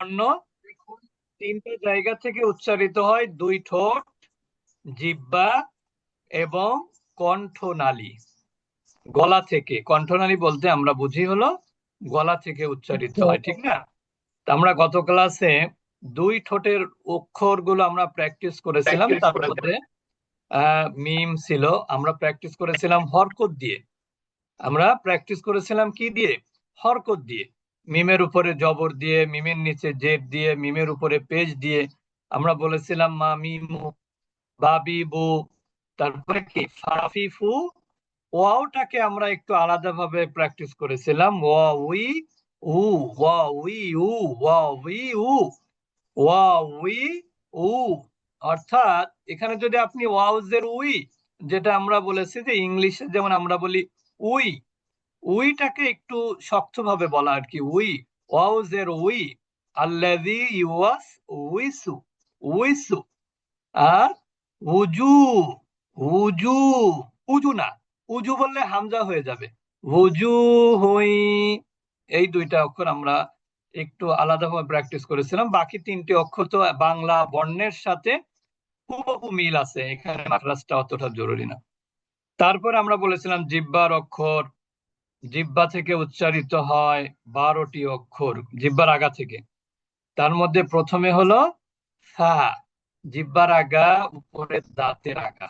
বর্ণ তিনটা জায়গা থেকে উচ্চারিত হয় দুই ঠোঁট জিহ্বা এবং কণ্ঠনালী। গলা থেকে কণ্ঠনালী বলতে আমরা বুঝি হলো গলা থেকে উচ্চারিত হয় ঠিক না? তা আমরা গত ক্লাসে দুই ঠোঁটের অক্ষরগুলো আমরা প্র্যাকটিস করেছিলাম তার মধ্যে আহ, মিম ছিল আমরা প্র্যাকটিস করেছিলাম হরকত দিয়ে। আমরা প্র্যাকটিস করেছিলাম কি দিয়ে? হরকত দিয়ে। মিমের উপরে জবর দিয়ে, মিমের নিচে জেড দিয়ে, মিমের উপরে পেজ দিয়ে আমরা বলেছিলাম মা মিমু বাবিবু তারপরে কি? ফাফিফু ওয়াওটাকে আমরা একটু আলাদাভাবে প্র্যাকটিস করেছিলাম। ওয়া উই উ, ওয়া উই উ, ওয়া উই উ, ওয়া উই উ। অর্থাৎ এখানে যদি আপনি ওয়াউজের উই, যেটা আমরা বলেছি যে ইংলিশে যেমন আমরা বলি উই উইটাকে একটু শক্তভাবে বলা আর কি, উই, ওয়াউজের উই, আল্লাযী ইউয়াস উইসু উইসু, আর উজু উজু উজু না, উজু বললে হামজা হয়ে যাবে, উজু হই, এই দুইটা অক্ষর আমরা একটু আলাদাভাবে প্র্যাকটিস করেছিলাম, বাকি তিনটি অক্ষর তো বাংলা বর্ণের সাথে হুবহু মিল আছে, এখানে মাদ্রাসটা অতটা জরুরি না। তারপর আমরা বলেছিলাম জিব্বার অক্ষর জিব্বা থেকে উচ্চারিত হয় বারোটি অক্ষর জিব্বার আগা থেকে। তার মধ্যে প্রথমে হলো সা জিব্বার আগা উপরের দাঁতের আগা।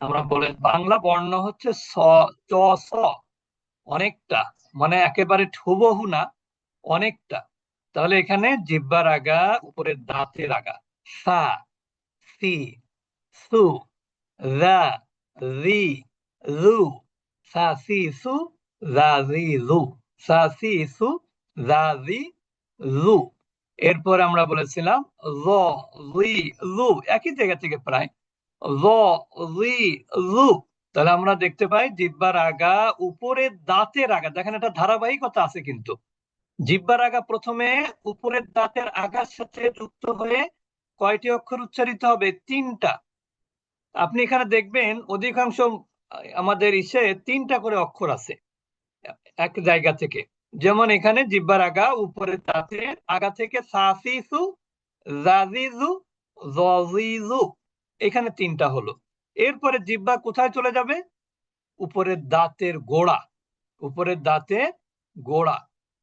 আমরা বলে বাংলা বর্ণ হচ্ছে স চ স। অনেকটা মানে একেবারে হুবহু না, অনেকটা। তাহলে এখানে জিব্বার আগা উপরের দাঁতের আগা। সা, সি সু রা, রি। রু সা সি সু রা রি রু সা সি সু রা রি রু এরপর আমরা বলেছিলাম রু একই জায়গা থেকে প্রায়। তাহলে আমরা দেখতে পাই জিব্বার আগা উপরের দাঁতের আগা দেখেন এটা ধারাবাহিকতা আছে কিন্তু। জিব্বার আগা প্রথমে উপরের দাঁতের আগার সাথে যুক্ত হয়ে কয়টি অক্ষর উচ্চারিত হবে? তিনটা। আপনি এখানে দেখবেন অধিকাংশ আমাদের ইসে তিনটা করে অক্ষর আছে, এক জায়গা থেকে। যেমন এখানে জিব্বার আগা উপরের দাঁতের আগা থেকে সাফিসু, জাজিজু, জজিজু, এখানে তিনটা হলো। এরপরে জিব্বা কোথায় চলে যাবে? উপরের দাঁতের গোড়া উপরের দাঁতে গোড়া।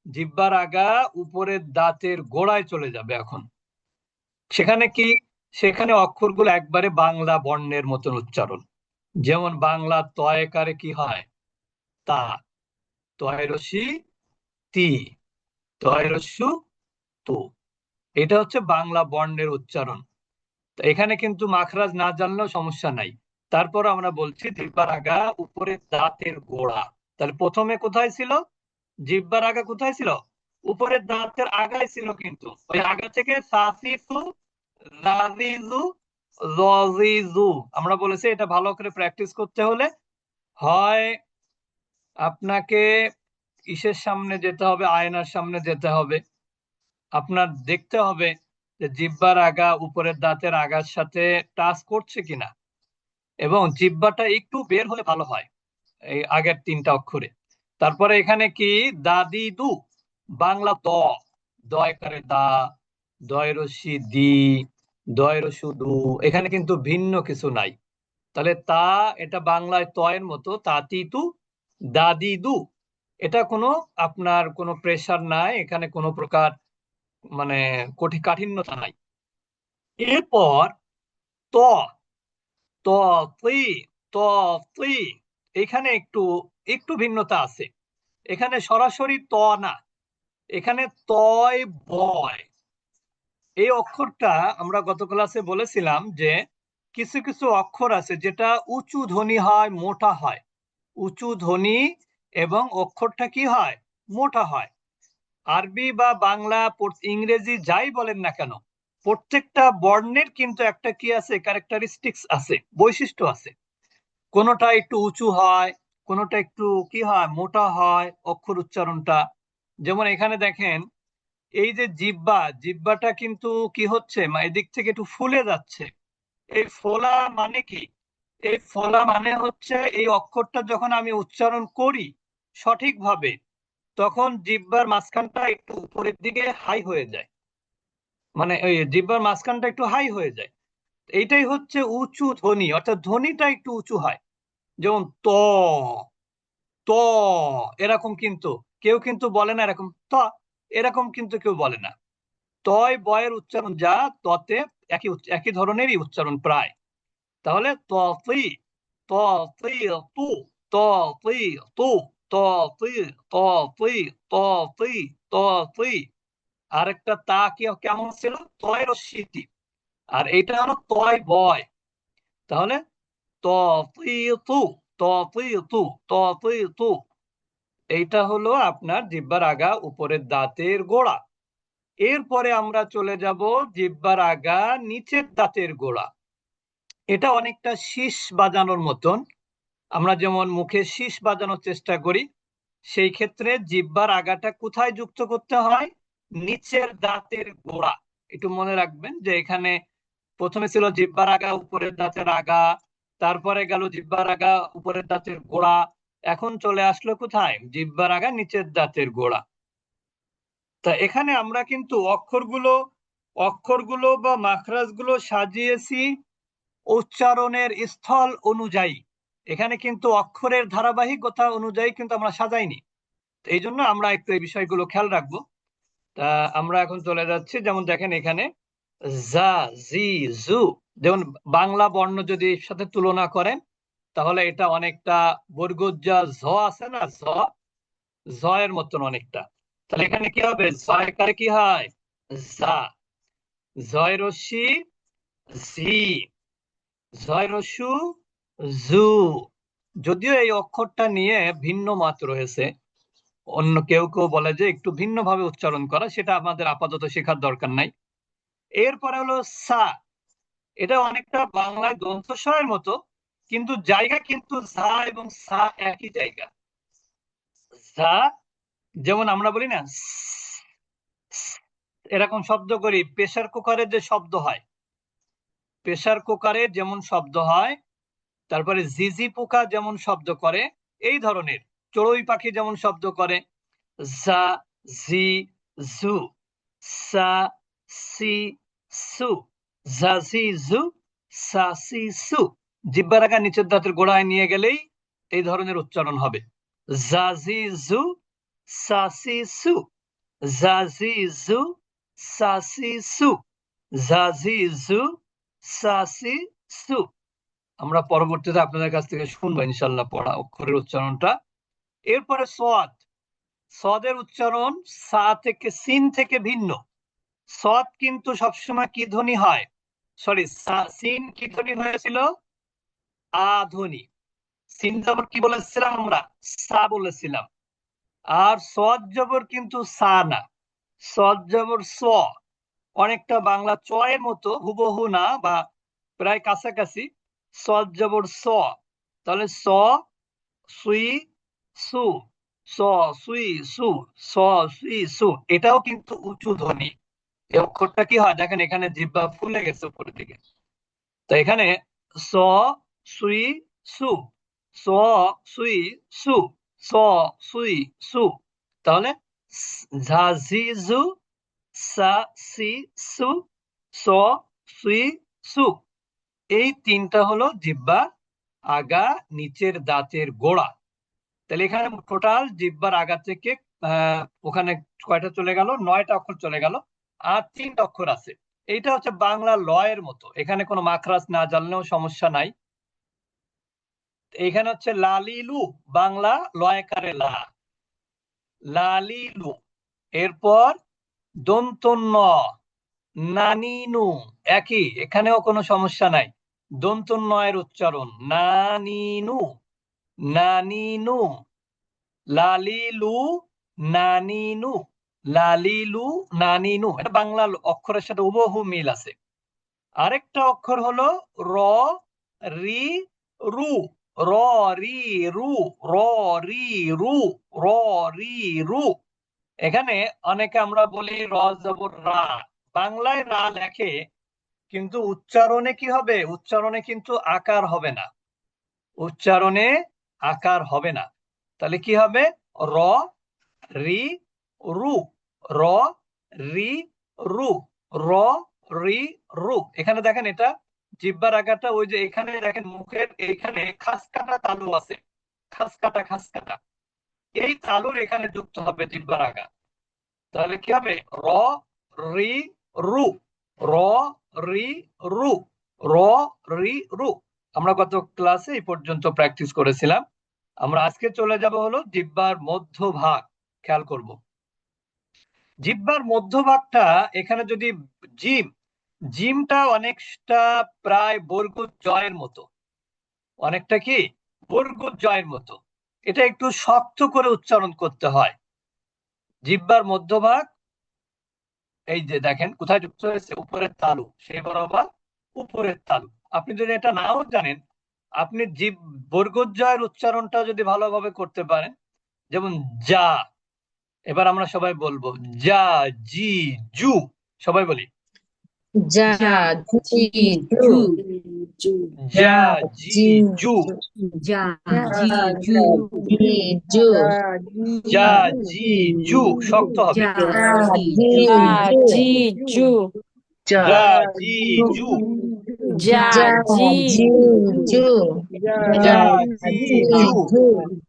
জিব্বার আগা উপরের দাঁতের গোড়ায় চলে যাবে এখন। সেখানে কি? সেখানে অক্ষরগুলো একবারে বাংলা বর্ণের মতন উচ্চারণ। যেমন বাংলা তয়কারে কি হয়? তা, তয়রসি তি তয়রস্যু তু। এটা হচ্ছে বাংলা বর্ণের উচ্চারণ। এখানে কিন্তু মাখরাজ না জানলেও সমস্যা নাই। তারপর আমরা বলছি জিব্বার আগা উপরে দাঁতের গোড়া। তাহলে প্রথমে কোথায় ছিল? জিব্বার আগা কোথায় ছিল? উপরের দাঁতের আগায় ছিল কিন্তু। ওই আগা থেকে সাফিফু রাজিজু আমরা বলেছি এটা ভালো করে প্র্যাকটিস করতে হলে হয় আপনাকে ইসের সামনে যেতে হবে, আয়নার সামনে যেতে হবে। আপনার দেখতে হবে যে জিব্বার আগা, উপরের দাঁতের আগার সাথে টাচ করছে কিনা। এবং জিব্বাটা একটু বের হলে ভালো হয় এই আগের তিনটা অক্ষরে। তারপরে এখানে কি? দাদি দু বাংলা দ। দয়কারে দা দয়রসি দি। দয়রসু দু এখানে কিন্তু ভিন্ন কিছু নাই। তাহলে তা, এটা বাংলায় তয়ের মতো তাতি তু দাদি দু এটা কোনো আপনার কোনো প্রেশার নাই, এখানে কোনো প্রকার মানে কঠি কাঠিন্যতা নাই। এরপর ত ত ত, এখানে একটু একটু ভিন্নতা আছে। এখানে সরাসরি ত না, এখানে তয় বয়। এই অক্ষরটা আমরা গত ক্লাসে বলেছিলাম যে কিছু কিছু অক্ষর আছে যেটা উঁচু ধ্বনি হয়, মোটা হয়। উঁচু ধ্বনি এবং অক্ষরটা কি হয়? মোটা হয়। আরবি বা বাংলা ইংরেজি যাই বলেন না কেন, প্রত্যেকটা বর্ণের কিন্তু একটা কি আছে? ক্যারেক্টারিস্টিক্স আছে, বৈশিষ্ট্য আছে। কোনোটা একটু উঁচু হয়, কোনোটা একটু কি হয়? মোটা হয়, অক্ষর উচ্চারণটা। যেমন এখানে দেখেন এই যে জিব্বা, জিব্বাটা কিন্তু কি হচ্ছে? এদিক থেকে একটু ফুলে যাচ্ছে। এই ফোলা মানে কি? এই ফোলা মানে হচ্ছে এই অক্ষরটা যখন আমি উচ্চারণ করি সঠিকভাবে, তখন জিহ্বার মাঝখানটা একটু উপরের দিকে হাই হয়ে যায়। মানে ওই জিব্বার মাঝখানটা একটু হাই হয়ে যায়। এইটাই হচ্ছে উঁচু ধ্বনি, অর্থাৎ ধ্বনিটা একটু উঁচু হয়। যেমন ত ত, এরকম কিন্তু। কেউ কিন্তু বলে না এরকম ত। এরকম কিন্তু কেউ বলে না। তয় বয়ের উচ্চারণ যা, ততে একই একই ধরনেরই উচ্চারণ প্রায়। তাহলে ত তুই তু ত তু ত তুই ত তুই ত তুই ত তুই আরেকটা তা কি কেমন ছিল? তয় রশ্মিটি আর এটা হলো তয় বয়। তাহলে ত তু ত তুই তু তু। এইটা হলো আপনার জিহ্বার আগা উপরের দাঁতের গোড়া। এরপরে আমরা চলে যাব জিহ্বার আগা নিচের দাঁতের গোড়া। এটা অনেকটা শীষ বাজানোর মতন। আমরা যেমন মুখে শীষ বাজানোর চেষ্টা করি, সেই ক্ষেত্রে জিহ্বার আগাটা কোথায় যুক্ত করতে হয়? নিচের দাঁতের গোড়া। একটু মনে রাখবেন যে এখানে প্রথমে ছিল জিব্বার আগা, উপরের দাঁতের আগা, তারপরে গেল জিহ্বার আগা, উপরের দাঁতের গোড়া এখন চলে আসলো কোথায়? জিব্বার আগা নিচের দাঁতের গোড়া। তা এখানে আমরা কিন্তু অক্ষরগুলো অক্ষরগুলো বা মাখরাজগুলো সাজিয়েছি উচ্চারণের স্থল অনুযায়ী। এখানে কিন্তু অক্ষরের ধারাবাহিকতা অনুযায়ী কিন্তু আমরা সাজাইনি। এই জন্য আমরা একটু এই বিষয়গুলো খেয়াল রাখব। তা আমরা এখন চলে যাচ্ছি, যেমন দেখেন এখানে জা জি, জু। যেমন বাংলা বর্ণ যদি সাথে তুলনা করেন তাহলে এটা অনেকটা বর্গজ্জা ঝ আছে না? ঝ? ঝ মতন অনেকটা। তাহলে এখানে কি হবে? জয়কারে কি হয়? জা জয় রশ্মি জি জয় রস্যু জু যদিও এই অক্ষরটা নিয়ে ভিন্ন মত রয়েছে, অন্য কেউ কেউ বলে যে একটু ভিন্নভাবে উচ্চারণ করা, সেটা আমাদের আপাতত শেখার দরকার নাই। এরপরে হলো সা। এটা অনেকটা বাংলায় দন্তস্বরের মতো কিন্তু জায়গা কিন্তু ঝা এবং সা একই জায়গা। ঝা যেমন আমরা বলি না, এরকম শব্দ করি, প্রেসার কুকারের যে শব্দ হয়। প্রেসার কুকারের যেমন শব্দ হয়, তারপরে জিজি পোকা যেমন শব্দ করে, এই ধরনের। চড়ুই পাখি যেমন শব্দ করে জা জি, জু, সা, সি, সু জা, জু, সা, সি, সু। জিব্বার আগা নিচের দাঁতের গোড়ায় নিয়ে গেলেই এই ধরনের উচ্চারণ হবে। আমরা পরবর্তীতে আপনাদের কাছ থেকে শুনব ইনশাল্লাহ পড়া অক্ষরের উচ্চারণটা। এরপরে সদ সদের উচ্চারণ সা থেকে সিন থেকে ভিন্ন। সদ কিন্তু সবসময় কি ধ্বনি হয়? সরি সিন কি ধ্বনি হয়েছিল? আ ধ্বনি সিন জবর কি বলেছিলাম আমরা? সা বলেছিলাম। আর সদ জবর কিন্তু সা না। সদ জবর স। অনেকটা বাংলা চয়ের মতো, হুবহু না বা প্রায় কাছাকাছি। সদ জবর স। তাহলে স, সুই, সু। স, সুই, সু। স, সুই, সু। এটাও কিন্তু উঁচু ধ্বনি। এই অক্ষরটা কি হয়? দেখেন এখানে জিহ্বা ফুলে গেছে উপরের দিকে। তো এখানে স সুই সু স সুই সু স সুই সু তাহলে ঝা ঝি জু সা সি সু স সুই সু এই তিনটা হলো জিব্বা আগা, নিচের দাঁতের গোড়া। তাহলে এখানে টোটাল জিব্বার আগা থেকে ওখানে কয়টা চলে গেল? নয়টা অক্ষর চলে গেল। আর তিনটা অক্ষর আছে। এইটা হচ্ছে বাংলা লয়ের মতো। এখানে কোনো মাখরাজ না জানলেও সমস্যা নাই। এখানে হচ্ছে লালিলু, বাংলা লয়কারে লা। লালিলু, এরপর দন্তন্য, নানিনু, একই, এখানেও কোনো সমস্যা নাই। দন্তন্নয়ের উচ্চারণ, নানিনু নানিনু, লালিলু নানিনু লালিলু, নানিনু, এটা বাংলা অক্ষরের সাথে হুবহু মিল আছে। আরেকটা অক্ষর হলো র, রি, রু। র রি রু র রি রু র এখানে অনেকে আমরা বলি র জবর রা। বাংলায় রা লেখে, কিন্তু উচ্চারণে কি হবে? উচ্চারণে কিন্তু আকার হবে না। উচ্চারণে আকার হবে না। তাহলে কি হবে? র রি রু, র রি রু, র রি রু। এখানে দেখেন এটা জিব্বার আগাটা ওই যে এখানে দেখেন মুখের এইখানে খাস কাটা তালু আছে। খাস কাটা খাস কাটা এই তালুর এখানে যুক্ত হবে জিব্বার আগা তাহলে কি হবে? র, রি, রু। র, রি, রু। র, রি, রু। আমরা গত ক্লাসে এই পর্যন্ত প্র্যাকটিস করেছিলাম। আমরা আজকে চলে যাব হলো জিব্বার মধ্যভাগ। খেয়াল করব। জিব্বার মধ্যভাগটা এখানে যদি জিম জিমটা অনেকটা প্রায় বর্গ জয়ের মতো। অনেকটা কি? বর্গ জয়ের মতো। এটা একটু শক্ত করে উচ্চারণ করতে হয়। জিব্বার মধ্যভাগ, এই যে দেখেন, কোথায় যুক্ত হয়েছে? উপরের তালু, সেই বরাবর উপরের তালু। আপনি যদি এটা নাও জানেন, আপনি জীব বর্গজয়ের উচ্চারণটা যদি ভালোভাবে করতে পারেন, যেমন যা, এবার আমরা সবাই বলব, যা, জি, জু, সবাই বলি। যা জি জু যা জি জু যা জি জু যা জি জু শক্ত হবে যা জি জু জি জু যা জি জু Jadi. Jaju. Jaju.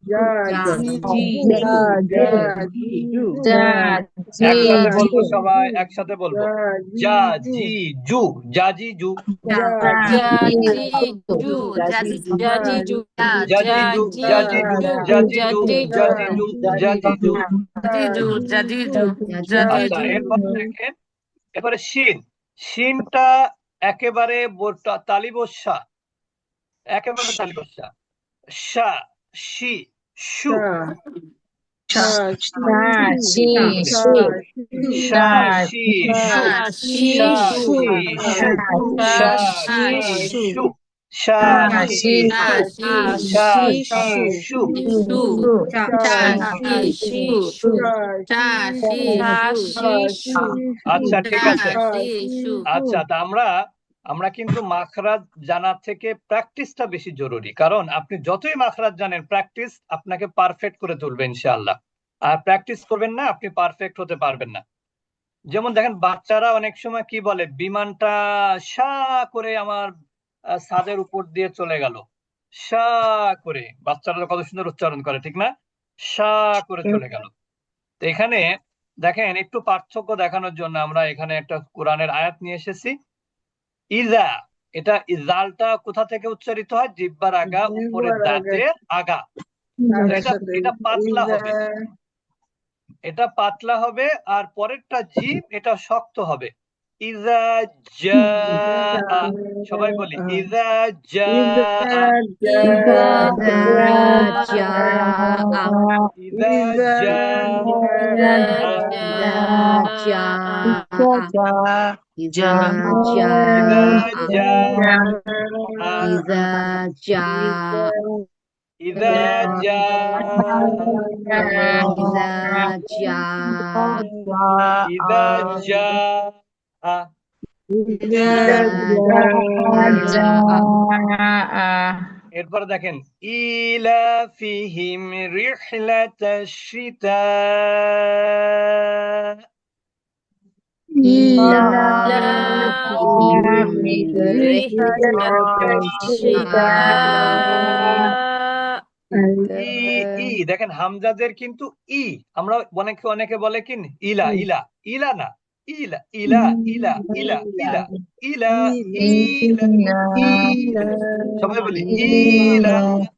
Jaju. একসাথে বলব সবাই একসাথে বলব যা জি জু যা জি জু এরপরে শিন শিনটা একেবারে তালিবসা একেবারে তালিবসা সা শি শু আচ্ছা ঠিক আছে আচ্ছা তা আমরা আমরা কিন্তু মাখরাজ জানার থেকে প্র্যাকটিসটা বেশি জরুরি। কারণ আপনি যতই মাখরাজ জানেন প্র্যাকটিস আপনাকে পারফেক্ট করে তুলবে ইনশাআল্লাহ। আর প্র্যাকটিস করবেন না, আপনি পারফেক্ট হতে পারবেন না। যেমন দেখেন, বাচ্চারা অনেক সময় কি বলে, বিমানটা সা করে আমার ছাদের উপর দিয়ে চলে গেল। সা করে, বাচ্চারা কত সুন্দর উচ্চারণ করে, ঠিক না? সা করে চলে গেল। তো এখানে দেখেন, একটু পার্থক্য দেখানোর জন্য আমরা এখানে একটা কোরআনের আয়াত নিয়ে এসেছি। ইজা এটা ইজালটা কোথা থেকে উচ্চারিত হয়? জিব্বার আগা উপরে দাঁতের আগা। এটা এটা পাতলা হবে। এটা পাতলা হবে আর পরেরটা জিভ এটা শক্ত হবে। ইজা জা সবাই বলি ইজা জা ইজা জা ইজা জা ইজা জা এরপর দেখেন ইলা ফিহিম রিহলাতাশ শিতা। ই ই দেখেন হামজাদের কিন্তু ই আমরা অনেকে অনেকে বলে কি? ইলা ইলা ইলা না। إلى إلى إلى إلى إلى إلى إلى سبحان الله إلى.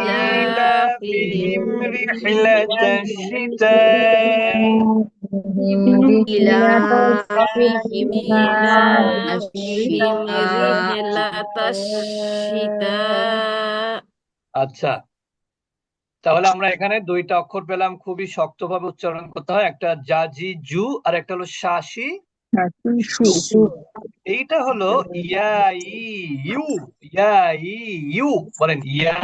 إلى إلى رحلة الشتاء. إلى رحلة الشتاء. আচ্ছা তাহলে আমরা এখানে দুইটা অক্ষর পেলাম খুবই শক্তভাবে উচ্চারণ করতে হয় একটা জাজি জু আর একটা হলো শাসি এইটা হলো ইয়া ই ইউ ইয়া ই ইউ বলেন ইয়া।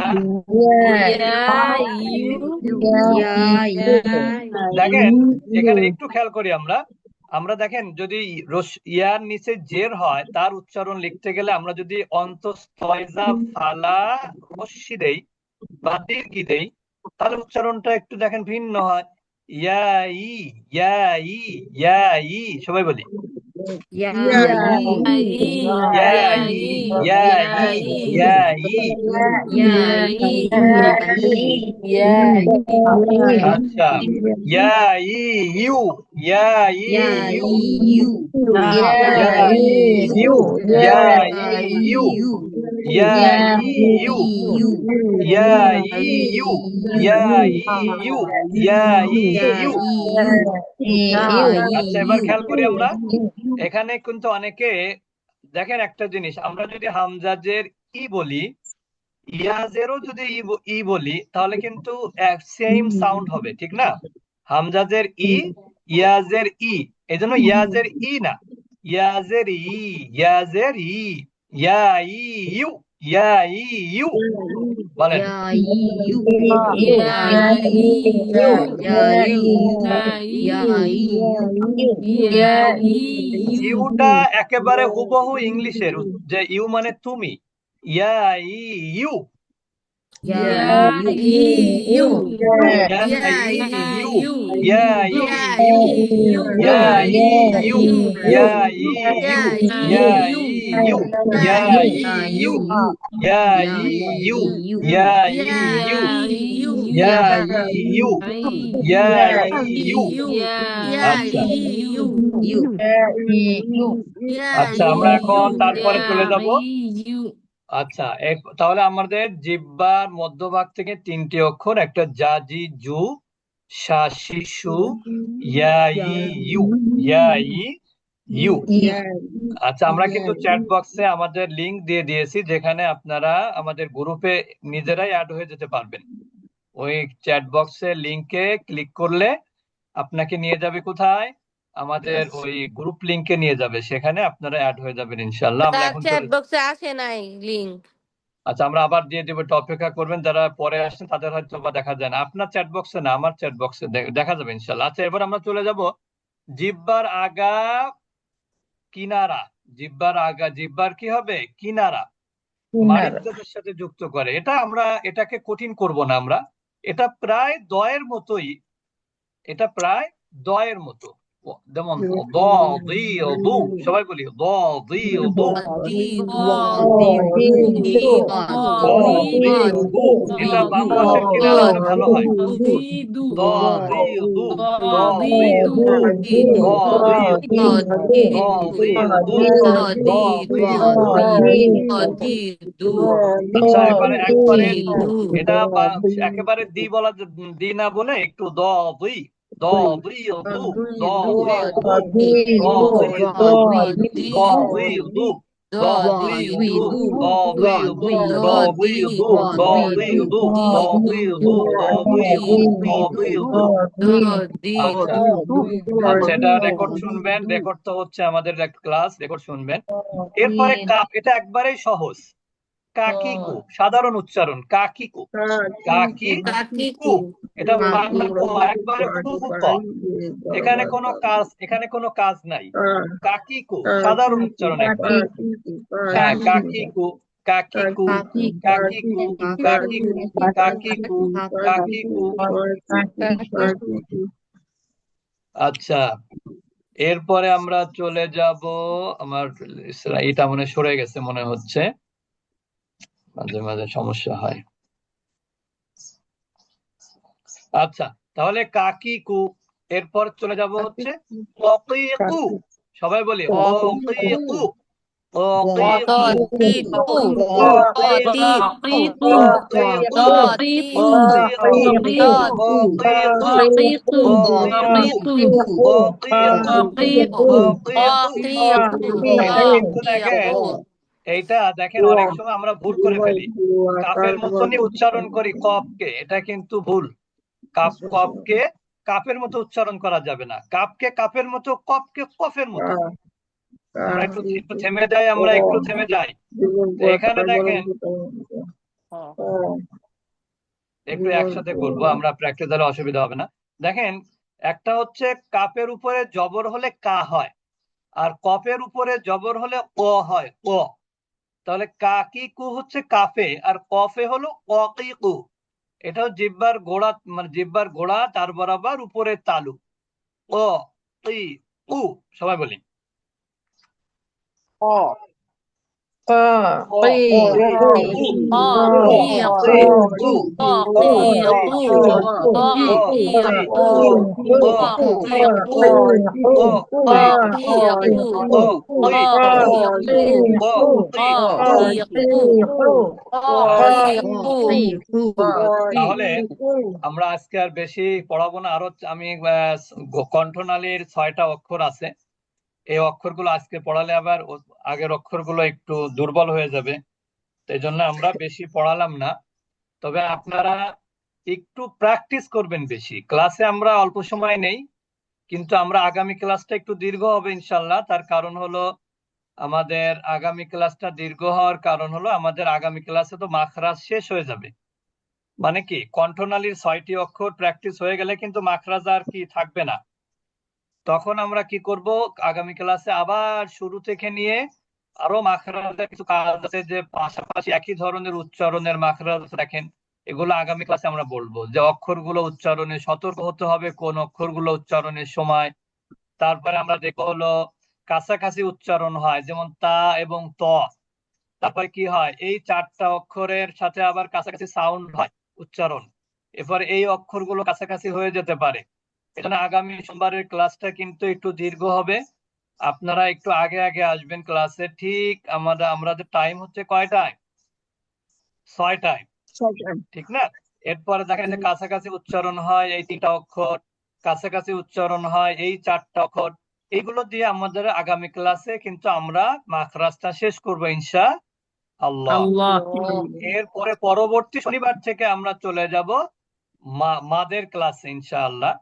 দেখেন এখানে একটু খেয়াল করি আমরা। আমরা দেখেন যদি ইয়ার নিচে জের হয় তার উচ্চারণ লিখতে গেলে আমরা যদি অন্তস্তয়জা ফালা রস্যি দেই বা দীর্ঘি দেই? তার উচ্চারণটা একটু দেখেন ভিন্ন হয় ইয়াই সবাই বলি আচ্ছা ইয়াই ইউ ইয়াই ইউ ইয়াই ইউ আচ্ছা এবার খেয়াল করি আমরা। এখানে কিন্তু অনেকে দেখেন একটা জিনিস আমরা যদি হামজাজের ই বলি ইয়াজেরও যদি ই ই বলি তাহলে কিন্তু সেম সাউন্ড হবে ঠিক না? হামজাজের ই ইয়াজের ই এই জন্য ইয়াজের ই না। ইয়াজের ই ইয়াজের ই। Yaiu, Yaiu. Valendo. Yaiu, Yaiu, Yaiu, ইউটা একেবারে হুবহু ইংলিশের যে ইউ মানে তুমি ইয়াইউ ইয়াইউ ইয়াইউ ইয়াইউ ইয়াইউ ইয়াইউ আচ্ছা আমরা এখন তারপরে চলে যাব আচ্ছা তাহলে আমাদের জিব্বার মধ্যভাগ থেকে তিনটি অক্ষর একটা যা জি জু শা শিশু yeah you yeah E you আচ্ছা আমরা কিন্তু চ্যাট বক্সে আমাদের লিংক দিয়ে দিয়েছি যেখানে আপনারা আমাদের গ্রুপে নিজেরাই অ্যাড হয়ে যেতে পারবেন। ওই চ্যাট বক্সে লিংকে ক্লিক করলে আপনাকে নিয়ে যাবে কোথায়? আমাদের ওই গ্রুপ লিংকে নিয়ে যাবে সেখানে আপনারা অ্যাড হয়ে যাবেন ইনশাল্লাহ আমরা এখন চ্যাট বক্সে আসে নাই লিংক আচ্ছা আমরা আবার দিয়ে দেবো একটু অপেক্ষা করবেন যারা পরে আসছেন তাদের হয়তো বা দেখা যায় না। আপনার চ্যাট বক্সে না আমার চ্যাট বক্সে দেখা যাবে ইনশাল্লাহ আচ্ছা এবার আমরা চলে যাব। জিব্বার আগা কিনারা। জিব্বার আগা জিব্বার কি হবে? কিনারা। সাথে যুক্ত করে। এটা আমরা এটাকে কঠিন করব না আমরা। এটা প্রায় দয়ের মতোই। এটা প্রায় দয়ের মতো। যেমন দ দি দু সবাই বলি দ দি ও দু এটা বাম পাশের কিনারা ভালো হয় দ দি দু দ দি দু দ দি দু দ দি দু দ দি দু আচ্ছা এবারে একবারে এটা একেবারে দি বলা যে- দি না বলে একটু দ দুই Добрилу, добрилу, সেটা রেকর্ড শুনবেন রেকর্ড তো হচ্ছে আমাদের ক্লাস রেকর্ড শুনবেন। এরপরে এটা একবারেই সহজ। কাকিকু সাধারণ উচ্চারণ কাকিকু কাকি কু এটা বাংলা ক একবারে এখানে কোনো কাজ এখানে কোনো কাজ নাই কাকিকু সাধারণ উচ্চারণ একবার হ্যাঁ কাকিকু কাকিকু কাকিকু কাকিকু কাকিকু কাকিকু আচ্ছা এরপরে আমরা চলে যাব আমার এটা মনে সরে গেছে মনে হচ্ছে মাঝে মাঝে সমস্যা হয় আচ্ছা তাহলে কাকিকু এরপর চলে যাব হচ্ছে সবাই বলি এইটা দেখেন অনেক সময় আমরা ভুল করে ফেলি। কাপের মতনই উচ্চারণ করি কপকে। এটা কিন্তু ভুল। কাপ কপকে কাপের মতো উচ্চারণ করা যাবে না। কাপকে কাপের মতো কপকে কফের মতো। আমরা একটু একটু থেমে যাই আমরা একটু থেমে যাই। এখানে দেখেন একটু একসাথে করব আমরা প্র্যাকটিস দ্বারা অসুবিধা হবে না। দেখেন একটা হচ্ছে কাপের উপরে জবর হলে কা হয় আর কপের উপরে জবর হলে ও হয় ও তাহলে কাকি কু হচ্ছে কাফে আর কফে হলো ককিকু। এটাও জিব্বার গোড়া মানে জিব্বার গোড়া তার বরাবর উপরে তালু। ক সবাই বলি। 어, তাহলে আমরা আজকে আর বেশি পড়াবো না। আরও আমি কণ্ঠনালীর ছয়টা অক্ষর আছে। এই অক্ষরগুলো আজকে পড়ালে আবার আগের অক্ষরগুলো একটু দুর্বল হয়ে যাবে। এই জন্য আমরা বেশি পড়ালাম না। তবে আপনারা একটু প্র্যাকটিস করবেন বেশি। ক্লাসে আমরা অল্প সময় নেই, কিন্তু আমরা আগামী ক্লাসটা একটু দীর্ঘ হবে ইনশাল্লাহ। তার কারণ হলো আমাদের আগামী ক্লাসটা দীর্ঘ হওয়ার কারণ হলো আমাদের আগামী ক্লাসে তো মাখরাজ শেষ হয়ে যাবে। মানে কি? কণ্ঠনালীর ছয়টি অক্ষর প্র্যাকটিস হয়ে গেলে কিন্তু মাখরাজ আর কি থাকবে না। তখন আমরা কি করব? আগামী ক্লাসে আবার শুরু থেকে নিয়ে আরও মাখরাজের কিছু কাজ আছে যে পাশাপাশি একই ধরনের উচ্চারণের মাখরাজ দেখেন, এগুলো আগামী ক্লাসে আমরা বলব। যে অক্ষরগুলো উচ্চারণে সতর্ক হতে হবে, কোন অক্ষরগুলো উচ্চারণের সময়। তারপরে আমরা দেখব হলো কাছাকাছি উচ্চারণ হয়, যেমন তা এবং ত। তারপরে কি হয়? এই চারটা অক্ষরের সাথে আবার কাছাকাছি সাউন্ড হয়, উচ্চারণ। এরপর এই অক্ষরগুলো কাছাকাছি হয়ে যেতে পারে। এজন্য আগামী সোমবারের ক্লাসটা কিন্তু একটু দীর্ঘ হবে। আপনারা একটু আগে আগে আসবেন ক্লাসে। ঠিক আমাদের আমাদের টাইম হচ্ছে কয়টায়? ছয়টায়। ঠিক না? এরপরে দেখেন যে কাছাকাছি উচ্চারণ হয় এই তিনটা অক্ষর। কাছাকাছি উচ্চারণ হয় এই চারটা অক্ষর। এইগুলো দিয়ে আমাদের আগামী ক্লাসে কিন্তু আমরা মাখরাজটা শেষ করব ইনশা আল্লাহ আল্লাহ এরপরে পরবর্তী শনিবার থেকে আমরা চলে যাব মা মাদের ক্লাসে ইনশাআল্লাহ।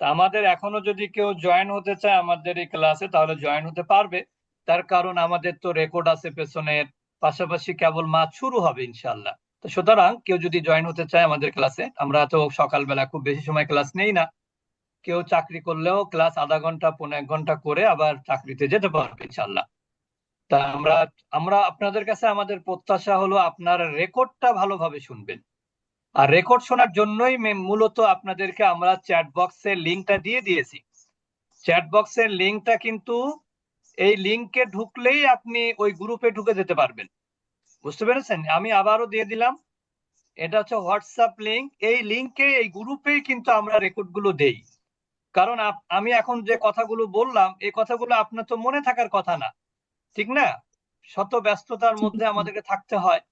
তা আমাদের এখনও যদি কেউ জয়েন হতে চায় আমাদের এই ক্লাসে তাহলে জয়েন হতে পারবে। তার কারণ আমাদের তো রেকর্ড আছে পেছনের, পাশাপাশি কেবল মাছ শুরু হবে ইনশাআল্লাহ। তো সুতরাং কেউ যদি জয়েন হতে চায় আমাদের ক্লাসে আমরা তো সকালবেলা খুব বেশি সময় ক্লাস নেই না। কেউ চাকরি করলেও ক্লাস আধা ঘণ্টা পনেরো এক ঘণ্টা করে আবার চাকরিতে যেতে পারবে ইনশাল্লাহ তা আমরা আমরা আপনাদের কাছে আমাদের প্রত্যাশা হলো আপনার রেকর্ডটা ভালোভাবে শুনবেন। আর রেকর্ড শোনার জন্যই মূলত আপনাদেরকে আমরা চ্যাট বক্সের লিঙ্কটা দিয়ে দিয়েছি। চ্যাট বক্সের লিঙ্কটা কিন্তু এই লিংকে ঢুকলেই আপনি ওই গ্রুপে ঢুকে যেতে পারবেন। বুঝতে পেরেছেন? আমি আবারও দিয়ে দিলাম। এটা হচ্ছে হোয়াটসঅ্যাপ লিঙ্ক এই লিঙ্কে এই গ্রুপেই কিন্তু আমরা রেকর্ডগুলো দেই। কারণ আমি এখন যে কথাগুলো বললাম এই কথাগুলো আপনার তো মনে থাকার কথা না। ঠিক না? শত ব্যস্ততার মধ্যে আমাদেরকে থাকতে হয়।